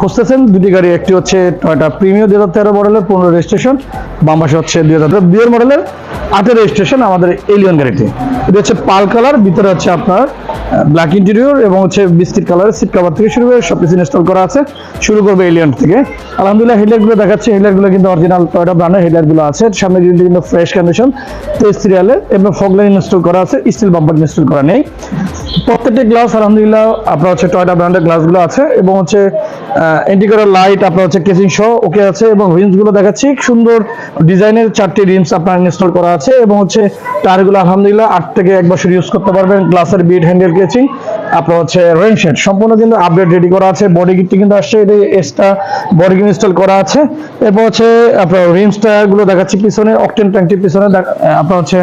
খুঁজতেছেন, দুটি গাড়ি, একটি হচ্ছে টয়টা প্রিমিয়ার দুই হাজার তেরো মডেলের পনেরো রেজিস্ট্রেশন বাম হচ্ছে দুই হাজার দুইয়ের মডেলের আটের রেজিস্ট্রেশন আমাদের এলিয়ন গাড়িটি। এটি হচ্ছে পাল কালার, ভিতরে হচ্ছে আপনার ব্ল্যাক ইন্টেরিয়র এবং হচ্ছে বিস্কিট কালারের সিট কভার থেকে শুরু করে সব কিছু ইনস্টল করা আছে। শুরু করবে এলিয়ন থেকে। আলহামদুলিল্লাহ হেডলাইটগুলো দেখাচ্ছে। হেডলাইটগুলো কিন্তু অরিজিনাল টয়টা ব্র্যান্ডের হেডলাইটগুলো আছে। সামনে কিন্তু কিন্তু ফ্রেশ কন্ডিশন তেজ সিরিয়ালের এবং ফগলাইন ইনস্টল করা আছে। স্টিল বাম্পার ইনস্টল করা নেই। প্রত্যেকটি গ্লাস আলহামদুলিল্লাহ, আপনার হচ্ছে টয়টা ব্র্যান্ডের গ্লাসগুলো আছে এবং হচ্ছে ইন্ডিকেটর লাইট আপনার হচ্ছে কেসিং সহ ওকে আছে এবং রিমসগুলো দেখাচ্ছি। সুন্দর ডিজাইনের চারটি রিমস আপনার ইনস্টল করা আছে এবং হচ্ছে টায়ারগুলো আলহামদুলিল্লাহ আট থেকে এক বছর ইউজ করতে পারবেন গ্লাসের বিট হ্যান্ডেল কেচিং আপনার হচ্ছে রেন শেড সম্পূর্ণ কিন্তু আপডেট রেডি করা আছে বডি কিটটি কিন্তু আসছে এটা এক্সট্রা বডি কিট ইনস্টল করা আছে। এরপর হচ্ছে আপনার রিমস টায়ারগুলো দেখাচ্ছি পিছনে অকটেন ট্যাঙ্কটি পিছনে আপনার হচ্ছে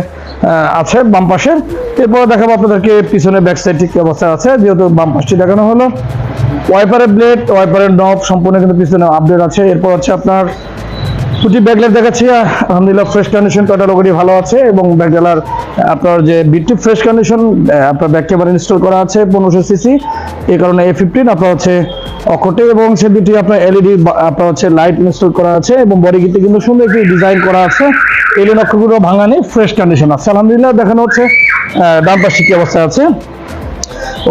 আছে বাম পাশের। এরপর দেখাবো আপনাদেরকে পিছনে ব্যাক সাইড ঠিক কি অবস্থা আছে, যেহেতু বাম পাশটি দেখানো হলো। ওয়াইপারের ব্লেড ওয়াইপারের নব সম্পূর্ণ কিন্তু পিছনে আপডেট আছে। এরপর হচ্ছে আপনার দুটি ব্যাকলাইট দেখাচ্ছি। আলহামদুলিল্লাহ ফ্রেশ কন্ডিশন টয়টা লোগোটি ভালো আছে এবং ব্যাকডালার আপনার যে বিটি ফ্রেশ কন্ডিশন আপনার ব্যাক ক্যামেরা ইনস্টল করা আছে পনেরোশো সিসি এই কারণে এ ফিফটিন আপনার হচ্ছে অকটে এবং সে দুটি আপনার এলইডি আপনার হচ্ছে লাইট ইনস্টল করা আছে এবং বডি গিতে কিন্তু সুন্দর একটি ডিজাইন করা আছে। এলিয়ন অক্ষরগুলো ভাঙানি ফ্রেশ কন্ডিশন আছে। আলহামদুলিল্লাহ, দেখানো হচ্ছে ডান পাশে কি অবস্থা আছে?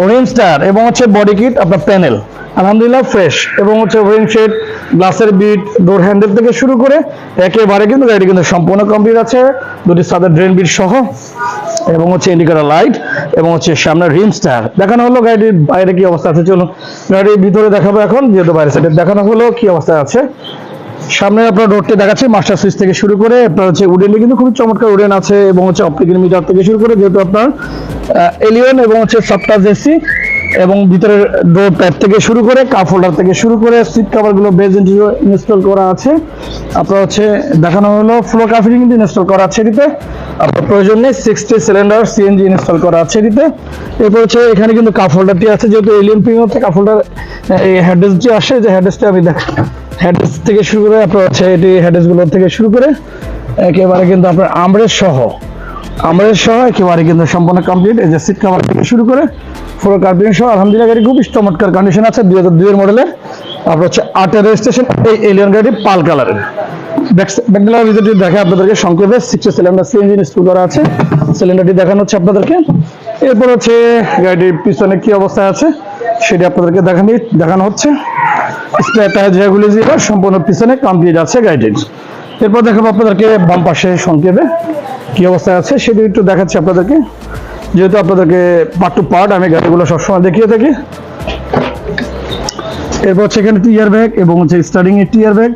ওরেঞ্জ টায়ার এবং হচ্ছে বডি কিট আপনার প্যানেল আলহামদুলিল্লাহ ফ্রেশ এবং হচ্ছে ওরেঞ্জ শেড গ্লাসের বিট ডোর হ্যান্ডেল থেকে শুরু করে একেবারে কিন্তু গাড়ি কিন্তু সম্পূর্ণ কমপ্লিট আছে। দুটি সাদের ড্রেন বিট সহ এবং হচ্ছে ইন্ডিকেটার লাইট এবং হচ্ছে সামনে রিমস স্টার। দেখানো হলো গাড়িটির বাইরে কি অবস্থা আছে, চলুন গাড়ির ভিতরে দেখাবো এখন। যেহেতু বাইরে সাইডে দেখানো হলো কি অবস্থা আছে। সামনে আপনার রোডটি দেখাচ্ছে মাস্টার সুইচ থেকে শুরু করে আপনার হচ্ছে উডেনটি কিন্তু খুবই চমৎকার উডেন আছে এবং হচ্ছে অপটিক্যাল মিটার থেকে শুরু করে যেহেতু আপনার এলিয়ন এবং হচ্ছে সফটার জেসি এবং ভিতরের ডোর প্যাড থেকে শুরু করে কাপ হোল্ডার থেকে শুরু করে সিট কভারগুলো বেজ ইনস্টল করা আছে। আপনার হচ্ছে দেখানো হলো ফ্লো কাফিং কিন্তু ইনস্টল করা আছে এটিতে। আপনার প্রয়োজন নেই সিক্সটি সিলিন্ডার সিএনজি ইনস্টল করা আছে এটিতে। এরপর হচ্ছে এখানে কিন্তু কাপ হোল্ডারটি আছে, যেহেতু এলিয়ন প্রিমিয়াম থেকে কাপ হোল্ডার এই হ্যাডেসটি আসে, যে হ্যাডেসটি আমি দেখ হ্যাডেস থেকে শুরু করে আপনার হচ্ছে এটি হ্যাডেসগুলো থেকে শুরু করে একেবারে কিন্তু আপনার আমরের সহ আমরের সহ একেবারে কিন্তু সম্পূর্ণ কমপ্লিট এই যে সিট কভার থেকে শুরু করে পুরো কার্পিং সহ, আলহামদুলিল্লাহ গাড়ি খুবই চমৎকার কন্ডিশন আছে দুই হাজার দুইয়ের মডেলের আপনার হচ্ছে আটের রেজিস্ট্রেশন এই এলিয়ন গাড়ি পাল কালারের ব্যাকডালার দেখে আপনাদেরকে সংক্ষেপে। সিলিন্ডার করা আছে। সিলিন্ডারটি দেখানো হচ্ছে আপনাদেরকে। এরপর হচ্ছে গাড়িটির পিছনে কি অবস্থায় আছে, সেটি আপনাদেরকে দেখানি দেখানো হচ্ছে। স্পেয়ার টায়ার ছিল সম্পূর্ণ পিছনে কমপ্লিট আছে গাইডেড এরপর দেখাবো আপনাদেরকে বাম পাশে সংক্ষেপে কি অবস্থায় আছে, সেটি একটু দেখাচ্ছি আপনাদেরকে। যেহেতু আপনাদেরকে পার্ট টু পার্ট আমি গাড়িগুলো সবসময় দেখিয়ে থাকি। এরপর হচ্ছে এখানে টিয়ার ব্যাগ এবং হচ্ছে স্টার্টিং এর টিয়ার ব্যাগ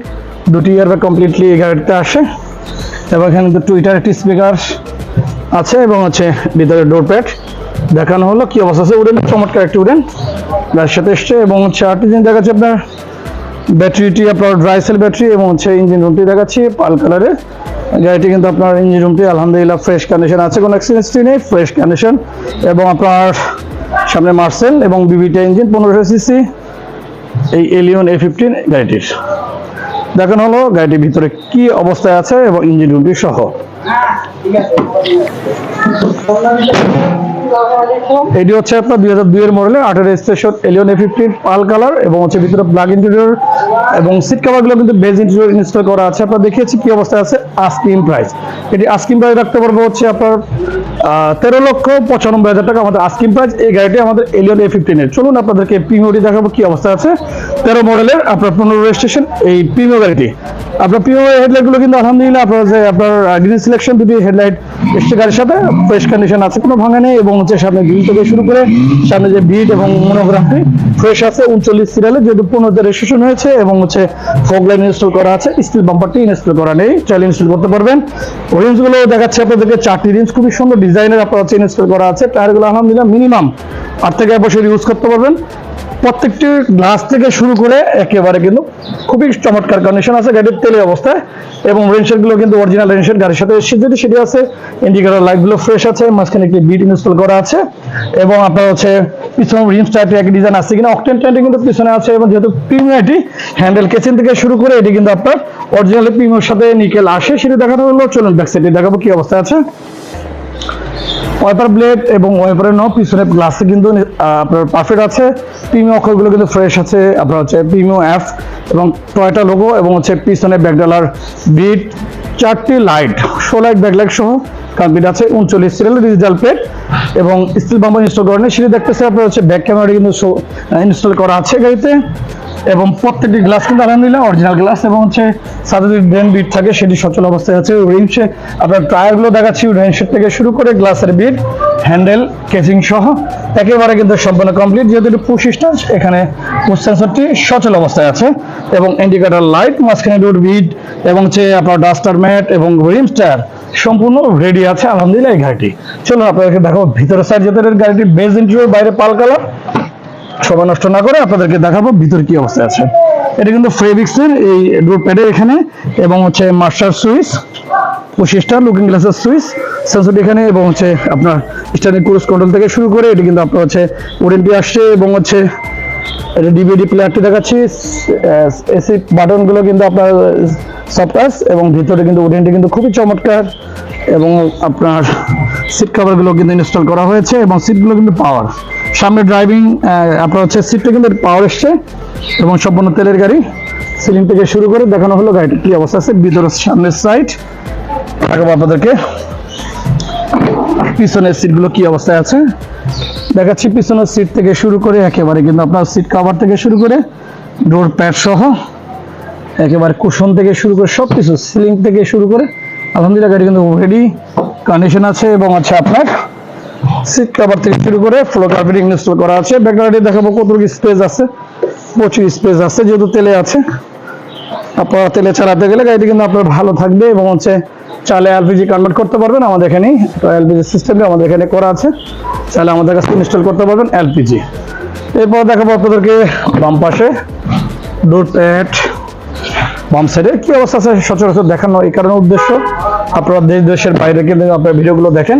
দুটি ইয়ার ব্যাগ কমপ্লিটলি এই গাড়িতে আসে। এবং এখানে তো টুইটার একটি স্পিকার আছে এবং হচ্ছে ভিতরে ডোর প্যাড দেখানো হলো কি অবস্থা আছে, উডেন চমৎকার একটি উডেন। গাড়ির সাথে এসছে এবং হচ্ছে আরেকটি জিনিস দেখাচ্ছে আপনার। ব্যাটারিটি আপনার ড্রাই সেল ব্যাটারি এবং হচ্ছে ইঞ্জিন রুমটি দেখাচ্ছি, পাল কালারের গাড়িটি কিন্তু আপনার ইঞ্জিন রুমটি আলহামদুলিল্লাহ ফ্রেশ কন্ডিশন আছে, কোনো অ্যাক্সিডেন্টটি নেই ফ্রেশ কন্ডিশন এবং আপনার সামনে মার্সেল এবং বিবিটা ইঞ্জিন পনেরোশো সিসি এই এলিয়ন এ ফিফটিন গাড়িটির। দেখানো হলো গাড়িটির ভিতরে কি অবস্থায় আছে এবং ইঞ্জিন রুমটি সহ। এটি হচ্ছে আপনার দুই হাজার দুইয়ের মডেলের আটের registration Allion A fifteen pearl colour এবং হচ্ছে ভিতরে প্লাগ ইন্টেরিয়র এবং সিট কাভারগুলো কিন্তু বেজ ইন্টেরিয়র ইনস্টল করা আছে। আপনার দেখিয়েছি কি অবস্থায় আছে আস্কিং প্রাইস এটি আস্কিং প্রাইস রাখতে পারব হচ্ছে আপনার তেরো লক্ষ পঁচানব্বই হাজার টাকা। আমাদের আস্কিং প্রাইস এই গাড়িটি আমাদের এলিয়ন এ ফিফটিনের চলুন আপনাদেরকে প্রিমিওটি দেখাবো কি অবস্থা আছে। তেরো মডেলের আপনার পনেরো রেজিস্ট্রেশন এই প্রিমিও গাড়িটি। আপনার প্রিমিও হেডলাইটগুলো কিন্তু আলহামদুলিল্লাহ আপনার যে আপনার গ্রিন সিলেকশন দুটি হেডলাইট এসছে গাড়ির সাথে। ফ্রেশ কন্ডিশন আছে, কোনো ভাঙা নেই এবং হচ্ছে সামনে থেকে শুরু করে সামনে যে বিট এবং ফ্রেশ আছে, উনচল্লিশ সিরিয়ালে যেহেতু রেজিস্ট্রেশন হয়েছে এবং হচ্ছে ফোক লাইন ইনস্টল করা আছে স্টিল বাম্পারটি ইনস্টল করা নেই, চাইলে ইনস্টল করতে পারবেন। রিমসগুলো দেখাচ্ছে আপনাদেরকে, চারটি রেঞ্জ খুবই সুন্দর ডিজাইনের আপনার হচ্ছে ইনস্টল করা আছে টায়ারগুলো আলহামদুলিল্লাহ মিনিমাম আট থেকে এক বছর ইউজ করতে পারবেন। প্রত্যেকটি গ্লাস থেকে শুরু করে একেবারে কিন্তু খুবই চমৎকার কন্ডিশন আছে গাড়ির তেলের অবস্থায় এবং রেনশেডগুলো কিন্তু অরিজিনাল রেনশেড গাড়ির সাথে যেটি সেটি আছে ইন্ডিকেটর লাইটগুলো ফ্রেশ আছে, মাঝখানে একটি বিট ইনস্টল করা আছে এবং আপনার হচ্ছে পিছনে রিমস টাইপের একই ডিজাইন আছে কিনা অকটেন টাইপের কিন্তু পিছনে আছে এবং যেহেতু প্রিমিয়াম এটি হ্যান্ডেল কেচিন থেকে শুরু করে এটি কিন্তু আপনার অরিজিনাল প্রিমিয়ার সাথে নিকেল আসে, সেটি দেখানো হলো। চলুন ব্যাক সাইডে দেখাবো কি অবস্থা আছে। ওয়াইপার ব্লেড এবং ওয়াইপারের ন পিছনে গ্লাসে কিন্তু আপনার পারফেক্ট আছে। প্রিমিয়াম অক্ষরগুলো কিন্তু ফ্রেশ আছে। আপনার হচ্ছে প্রিমিয়াম অ্যাপ এবং টয়টা লোগো এবং হচ্ছে পিছনে ব্যাকডালার বিট চারটি লাইট শো লাইট ব্যাকলাইট সহ কমপ্লিট আছে, উনচল্লিশ সিরিয়াল ডিজিটাল প্লেট এবং স্টিল বাম্পার ইনস্টল করেন। সেটি দেখতেছে আপনার হচ্ছে ব্যাক ক্যামেরা কিন্তু ইনস্টল করা আছে গাড়িতে। এবং প্রত্যেকটি গ্লাস কিন্তু আলহামদুলিল্লাহ অরিজিনাল গ্লাস এবং হচ্ছে সাথে যদি ড্রেন বিট থাকে, সেটি সচল অবস্থায় আছে রিমসে আপনার টায়ারগুলো দেখাচ্ছি রেনশেড থেকে শুরু করে গ্লাসের বিট হ্যান্ডেল কেচিং সহ একেবারে কিন্তু সম্পূর্ণ কমপ্লিট যেহেতু এটি পুশ স্টাচ এখানে পুশ সেন্সরটি সচল অবস্থায় আছে এবং ইন্ডিকেটর লাইট মাঝখানে রোড বিট এবং হচ্ছে আপনার ডাস্টার ম্যাট এবং রিমস টায়ার সম্পূর্ণ রেডি আছে আলহামদুলিল্লাহ এই গাড়িটি। চলুন আপনাদেরকে দেখো ভিতরে সাইড যেতে গাড়িটি বেজ ইন্টারভিউ বাইরে পাল কালার সময় নষ্ট না করে আপনাদেরকে দেখাবো ভিতর কি অবস্থা আছে। এটা কিন্তু ফেব্রিক্সের এই ডোর প্যাডের এখানে, এবং হচ্ছে মাস্টার সুইচ পঁচিশটা লুকিং গ্লাসের সুইচ সেন্সর এখানে, এবং হচ্ছে আপনার স্ট্যান্ডিং ক্রুজ কন্ট্রোল থেকে শুরু করে এটি কিন্তু আপনার হচ্ছে ওরেন্টি আসছে, এবং হচ্ছে এটা ডিভিডি প্লেয়ারটি দেখাচ্ছি। এসি বাটনগুলো কিন্তু আপনার সফটাস এবং ভিতরে কিন্তু ওরেন্টি কিন্তু খুবই চমৎকার, এবং আপনার সিট কভারগুলো কিন্তু ইনস্টল করা হয়েছে, এবং সিটগুলো কিন্তু পাওয়ার সামনে ড্রাইভিং আপনার হচ্ছে সিটটা কিন্তু পাওয়ার এসছে এবং সম্পূর্ণ তেলের গাড়ি। সিলিং থেকে শুরু করে দেখানো হলো গাড়িটির কি অবস্থা আছে, ভিতরের সামনের সাইড দেখাবো আপনাদেরকে। পিছনের সিটগুলো কি অবস্থায় আছে। দেখাচ্ছি পিছনের সিট থেকে শুরু করে একেবারে কিন্তু আপনার সিট কভার থেকে শুরু করে ডোর প্যাড সহ একেবারে কুশন থেকে শুরু করে সব কিছু সিলিং থেকে শুরু করে, আলহামদুলিল্লাহ গাড়ি কিন্তু রেডি কন্ডিশন আছে এবং আছে আপনার। সিট কভার থেকে শুরু করে ফ্লোর কার্পেটিং ইনস্টল করা আছে। ব্যাকগ্রাউন্ডে দেখাবো কতটুকু স্পেস আছে, প্রচুর স্পেস আছে, যেহেতু তেলে আছে। আপনারা তেলে চালাতে গেলে গাড়িটি কিন্তু আপনার ভালো থাকবে এবং হচ্ছে চালে এলপিজি কনভার্ট করতে পারবেন আমাদের এখানেই। এলপিজি সিস্টেমে আমাদের এখানে করা আছে। চালে আমাদের কাছে ইনস্টল করতে পারবেন এলপিজি এরপর দেখাবো আপনাদেরকে বাম পাশে। ডোর প্যাড বাম সাইডে কি অবস্থা আছে সচরাচর দেখানো এই কারণে উদ্দেশ্য? আপনারা দেশ, দেশের বাইরে কিন্তু আপনার ভিডিওগুলো দেখেন।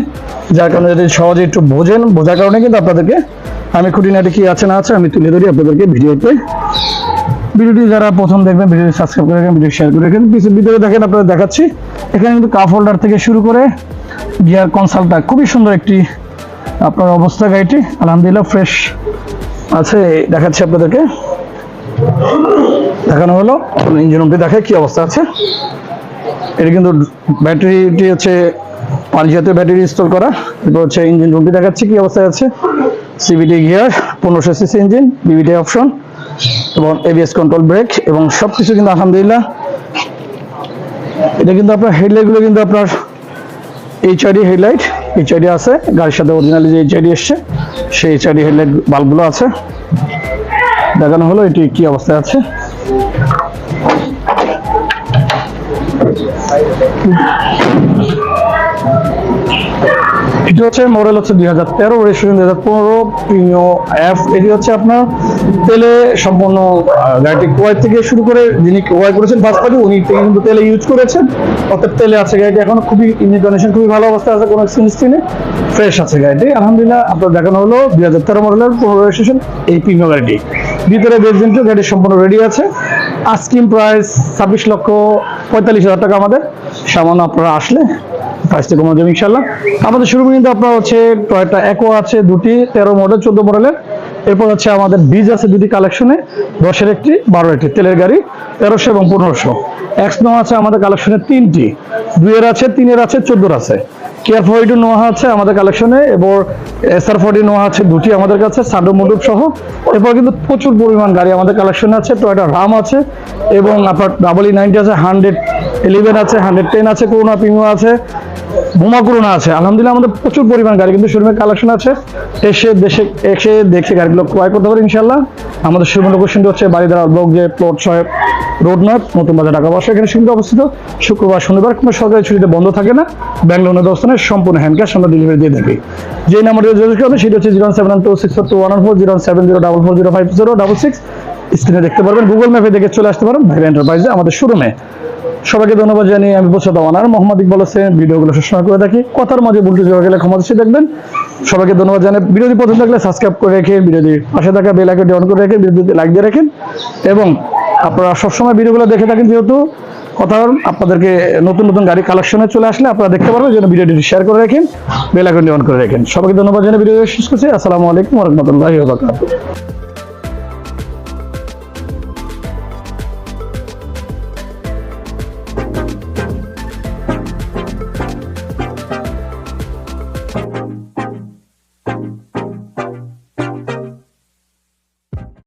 যার কারণে যদি সহজে একটু বোঝেন, বোঝার কারণে কিন্তু আপনাদেরকে, আমি খুঁটিনাটি কি আছে না আছে আমি তুলে ধরি আপনাদেরকে ভিডিওতে। ভিডিওটি যারা প্রথম দেখবেন, ভিডিওটি সাবস্ক্রাইব করে রাখেন ভিডিও শেয়ার করে রাখেন ভিডিওতে দেখেন আপনারা দেখাচ্ছি। এখানে কিন্তু কাপ হোল্ডার থেকে শুরু করে গিয়ার কনসালটা খুবই সুন্দর একটি, আপনার অবস্থা গাড়িটি। আলহামদুলিল্লাহ ফ্রেশ আছে, দেখাচ্ছি আপনাদেরকে। দেখানো হলো। ইঞ্জিন রুমটি দেখে কি অবস্থা আছে। এটা কিন্তু ব্যাটারিটি হচ্ছে পাঁচ জাতীয় ব্যাটারি ইনস্টল করা। এরপর হচ্ছে ইঞ্জিন রুমটি দেখাচ্ছে কি অবস্থায় আছে। সিবিটি গিয়ার পনেরোশো সিসি ইঞ্জিন বিবিটি অপশন এবং এবিএস কন্ট্রোল ব্রেক এবং সব কিছু কিন্তু আলহামদুলিল্লাহ। এটা কিন্তু আপনার হেডলাইটগুলো কিন্তু আপনার এইচআইডি হেডলাইট এইচআইডি আছে। গাড়ির সাথে অরিজিনালি যে এইচআইডি এসছে, সেই এইচআইডি হেডলাইট বাল্বগুলো আছে। দেখানো হলো এটি কি অবস্থায় আছে। এটি হচ্ছে মডেল হচ্ছে দুই হাজার তেরো রেজিস্ট্রেশন দুই হাজার পনেরো, প্রিমিও এফ। এটি হচ্ছে আপনার তেলে সম্পূর্ণ গাড়িটি কুয়াই থেকে শুরু করে যিনি কুয়াই করেছেন ফার্স্ট পার্টি উনি কিন্তু তেলে ইউজ করেছেন। অর্থাৎ তেলে আছে গাড়িটি। এখন খুবই ইঞ্জিন কন্ডিশন খুবই ভালো অবস্থায় আছে, কোনো নেই ফ্রেশ আছে গাড়িটি। আলহামদুলিল্লাহ, আপনার দেখানো হলো দুই হাজার তেরো মডেলের পনেরো রেজিস্ট্রেশন এই প্রিমিও গাড়িটি। ভিতরে বেসমেন্টও গাড়ি সম্পূর্ণ রেডি আছে। আস্কিম প্রাইস ছাব্বিশ লক্ষ পঁয়তাল্লিশ হাজার টাকা আমাদের। সামান্য আপনারা আসলে প্রাইসটা কমে যাবে ইনশাল্লাহ আমাদের শুরু কিন্তু আপনার হচ্ছে টয়টা একো আছে, দুটি, তেরো মডেল চোদ্দ মডেলের এরপর হচ্ছে আমাদের বীজ আছে দুটি কালেকশনে দশের একটি বারো একটি তেলের গাড়ি, তেরোশো এবং পনেরোশো। এক্স নো আছে আমাদের কালেকশনে তিনটি। দুইয়ের আছে, তিনের আছে, চোদ্দোর আছে। কেয়ার ফোর্টি নোয়া আছে আমাদের কালেকশনে এবং এসআর ফোরটি নোয়া আছে দুটি আমাদের কাছে সাডো মুডুপ সহ। এরপর কিন্তু প্রচুর পরিমাণ গাড়ি আমাদের কালেকশনে আছে টয়টা রাম আছে এবং আপনার ডাবল ই নাইনটি আছে হান্ড্রেড ইলেভেন আছে হান্ড্রেড টেন আছে করোনা প্রিমিয়াম আছে। বোমা করোনা আছে। আলহামদুলিল্লাহ আমাদের প্রচুর পরিমাণ গাড়ি কিন্তু শোরুমে কালেকশন আছে। এসে দেশে, এসে দেখে গাড়িগুলো ক্রয় করতে পারে ইনশাল্লাহ আমাদের শোরুম লোকেশনটি হচ্ছে বাড়িদারা ব্লক যে প্লট ছয় রোড নয় নতুন বাজার ঢাকা বাসা এখানে সুবিধা অবস্থিত। শুক্রবার, শনিবার কোনো সরকারি ছুটিতে বন্ধ থাকে না। ব্যাংক লোনের সম্পূর্ণ হ্যান্ড ক্যাশ আমরা ডেলিভারি দিয়ে থাকি। যে নাম্বারটি যোগাযোগ করবেন, সেটা হচ্ছে zero seven two six two one four zero seven zero double four zero five zero double six স্ক্রিনে দেখতে পারবেন গুগল ম্যাপে দেখে চলে আসতে পারেন ভাইবা এন্টারপ্রাইজে আমাদের শোরুমে সবাইকে ধন্যবাদ জানিয়ে আমি বসে অনার মোহাম্মদ ইকবাল হোসেন ভিডিওগুলো সবসময় করে থাকি কথার মাঝে ভুলটি জোড়া গেলে ক্ষমা দেখবেন। সবাইকে ধন্যবাদ জানাই ভিডিওটি পছন্দ লাগলে সাবস্ক্রাইব করে রেখে ভিডিওটি পাশে থাকা বেল আইকনটি অন করে রেখে ভিডিওটি লাইক দিয়ে রাখেন। এবং আপনারা সবসময় ভিডিওগুলো দেখে থাকেন যেহেতু কথা আপনাদেরকে নতুন নতুন গাড়ি কালেকশনে চলে আসলে আপনারা দেখতে পারবেন যেন ভিডিওটি শেয়ার করে রাখেন বেল আইকনটি অন করে রাখেন। সবাইকে ধন্যবাদ জানিয়ে ভিডিও শেষ করছি। আসসালামু আলাইকুম রহমতুল্লাহি